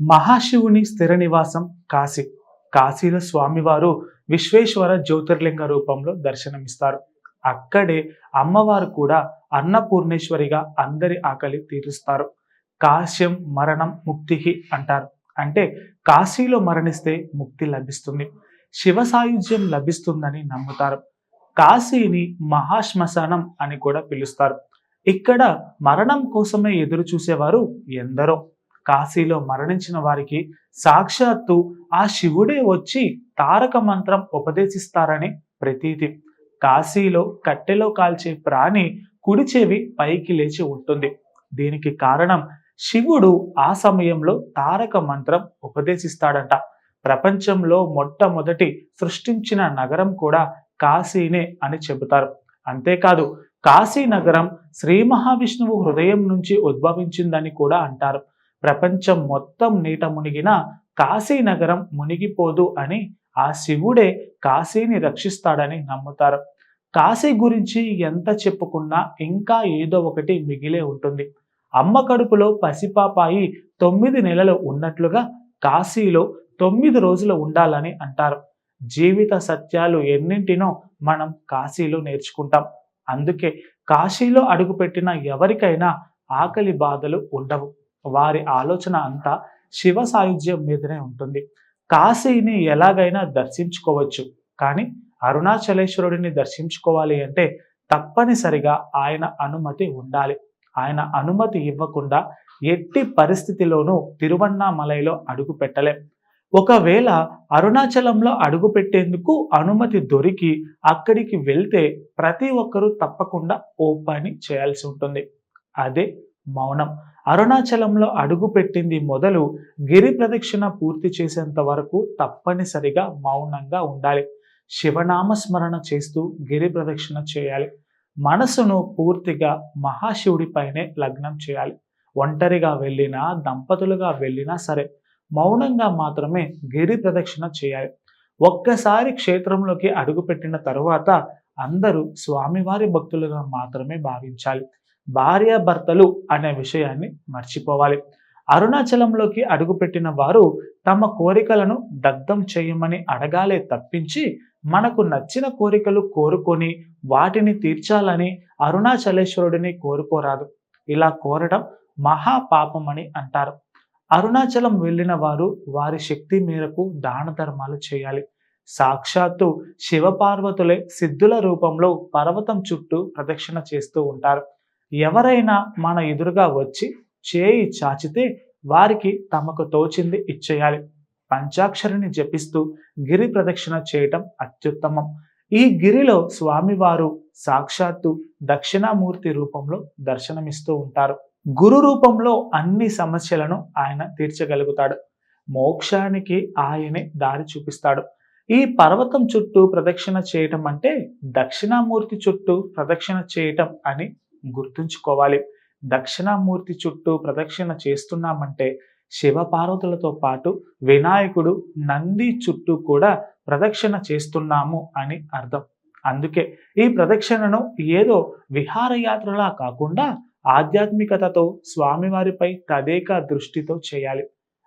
మహాశివుని స్థిర నివాసం కాశీ. కాశీలో స్వామివారు విశ్వేశ్వర జ్యోతిర్లింగ రూపంలో దర్శనమిస్తారు. అక్కడే అమ్మవారు కూడా అన్నపూర్ణేశ్వరిగా అందరి ఆకలి తీరుస్తారు. కాశ్యం మరణం ముక్తికి అంటారు. అంటే కాశీలో మరణిస్తే ముక్తి లభిస్తుంది. శివ సాయుధ్యం లభిస్తుందని నమ్ముతారు. కాశీని మహాశ్మశానం అని కూడా పిలుస్తారు. ఇక్కడ మరణం కోసమే ఎదురు చూసేవారు ఎందరో. కాశీలో మరణించిన వారికి సాక్షాత్తు ఆ శివుడే వచ్చి తారక మంత్రం ఉపదేశిస్తారని ప్రతీతి. కాశీలో కట్టెలో కాల్చే ప్రాణి కుడి చెవి పైకి లేచి ఉంటుంది. దీనికి కారణం శివుడు ఆ సమయంలో తారక మంత్రం ఉపదేశిస్తాడంట. ప్రపంచంలో మొట్టమొదటి సృష్టించిన నగరం కూడా కాశీనే అని చెబుతారు. అంతేకాదు కాశీ నగరం శ్రీ మహావిష్ణువు హృదయం నుంచి ఉద్భవించిందని కూడా అంటారు. ప్రపంచం మొత్తం నీట మునిగిన కాశీనగరం మునిగిపోదు అని ఆ శివుడే కాశీని రక్షిస్తాడని నమ్ముతారు. కాశీ గురించి ఎంత చెప్పుకున్నా ఇంకా ఏదో ఒకటి మిగిలే ఉంటుంది. అమ్మ కడుపులో పసిపాపాయి తొమ్మిది నెలలు ఉన్నట్లుగా కాశీలో తొమ్మిది రోజులు ఉండాలని అంటారు. జీవిత సత్యాలు ఎన్నింటినో మనం కాశీలో నేర్చుకుంటాం. అందుకే కాశీలో అడుగుపెట్టిన ఎవరికైనా ఆకలి బాధలు ఉండవు. వారి ఆలోచన అంతా శివ సాయుధ్యం మీదనే ఉంటుంది. కాశీని ఎలాగైనా దర్శించుకోవచ్చు. కానీ అరుణాచలేశ్వరుడిని దర్శించుకోవాలి అంటే తప్పనిసరిగా ఆయన అనుమతి ఉండాలి. ఆయన అనుమతి ఇవ్వకుండా ఎట్టి పరిస్థితిలోనూ తిరువన్నామలైలో అడుగు పెట్టలేం. ఒకవేళ అరుణాచలంలో అడుగు పెట్టేందుకు అనుమతి దొరికి అక్కడికి వెళ్తే ప్రతి ఒక్కరూ తప్పకుండా ఓ పని చేయాల్సి ఉంటుంది. అదే మౌనం. అరుణాచలంలో అడుగు పెట్టింది మొదలు గిరి ప్రదక్షిణ పూర్తి చేసేంత వరకు తప్పనిసరిగా మౌనంగా ఉండాలి. శివనామస్మరణ చేస్తూ గిరి ప్రదక్షిణ చేయాలి. మనసును పూర్తిగా మహాశివుడిపైనే లగ్నం చేయాలి. ఒంటరిగా వెళ్ళినా దంపతులుగా వెళ్ళినా సరే మౌనంగా మాత్రమే గిరి ప్రదక్షిణ చేయాలి. ఒక్కసారి క్షేత్రంలోకి అడుగుపెట్టిన తరువాత అందరూ స్వామివారి భక్తులుగా మాత్రమే భావించాలి. భార్యాభర్తలు అనే విషయాన్ని మర్చిపోవాలి. అరుణాచలంలోకి అడుగుపెట్టిన వారు తమ కోరికలను దగ్ధం చేయమని అడగాలే తప్పించి మనకు నచ్చిన కోరికలు కోరుకొని వాటిని తీర్చాలని అరుణాచలేశ్వరుడిని కోరుకోరాదు. ఇలా కోరడం మహాపాపమని అంటారు. అరుణాచలం వెళ్ళిన వారు వారి శక్తి మేరకు దాన ధర్మాలు చేయాలి. సాక్షాత్తు శివపార్వతులే సిద్ధుల రూపంలో పర్వతం చుట్టూ ప్రదక్షిణ చేస్తూ ఉంటారు. ఎవరైనా మన ఎదురుగా వచ్చి చేయి చాచితే వారికి తమకు తోచింది ఇచ్చేయాలి. పంచాక్షరిని జపిస్తూ గిరి ప్రదక్షిణ చేయటం అత్యుత్తమం. ఈ గిరిలో స్వామివారు సాక్షాత్తు దక్షిణామూర్తి రూపంలో దర్శనమిస్తూ ఉంటారు. గురు రూపంలో అన్ని సమస్యలను ఆయన తీర్చగలుగుతాడు. మోక్షానికి ఆయనే దారి చూపిస్తాడు. ఈ పర్వతం చుట్టూ ప్రదక్షిణ చేయటం అంటే దక్షిణామూర్తి చుట్టూ ప్రదక్షిణ చేయటం అని గుర్తుంచుకోవాలి. దక్షిణామూర్తి చుట్టూ ప్రదక్షిణ చేస్తున్నామంటే శివపార్వతులతో పాటు వినాయకుడు నంది చుట్టూ కూడా ప్రదక్షిణ చేస్తున్నాము అని అర్థం. అందుకే ఈ ప్రదక్షిణను ఏదో విహారయాత్రలా కాకుండా ఆధ్యాత్మికతతో స్వామివారిపై తదేక దృష్టితో చేయాలి.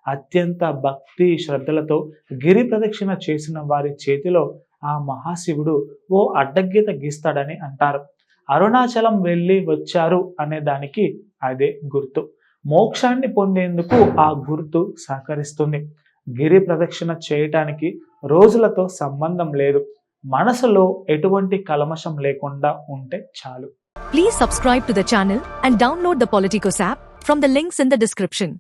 అత్యంత భక్తి శ్రద్ధలతో గిరి ప్రదక్షిణ చేసిన వారి చేతిలో ఆ మహాశివుడు ఓ అడ్డగీత గీస్తాడని అంటారు. అరుణాచలం వెళ్ళి వచ్చారు అనే దానికి అదే గుర్తు. మోక్షాన్ని పొందేందుకు ఆ గుర్తు సహకరిస్తుంది. గిరి ప్రదక్షిణ చేయటానికి రోజులతో సంబంధం లేదు. మనసులో ఎటువంటి కలమషం లేకుండా ఉంటే చాలు. Please subscribe to the channel and download the Politicos app from the links in the description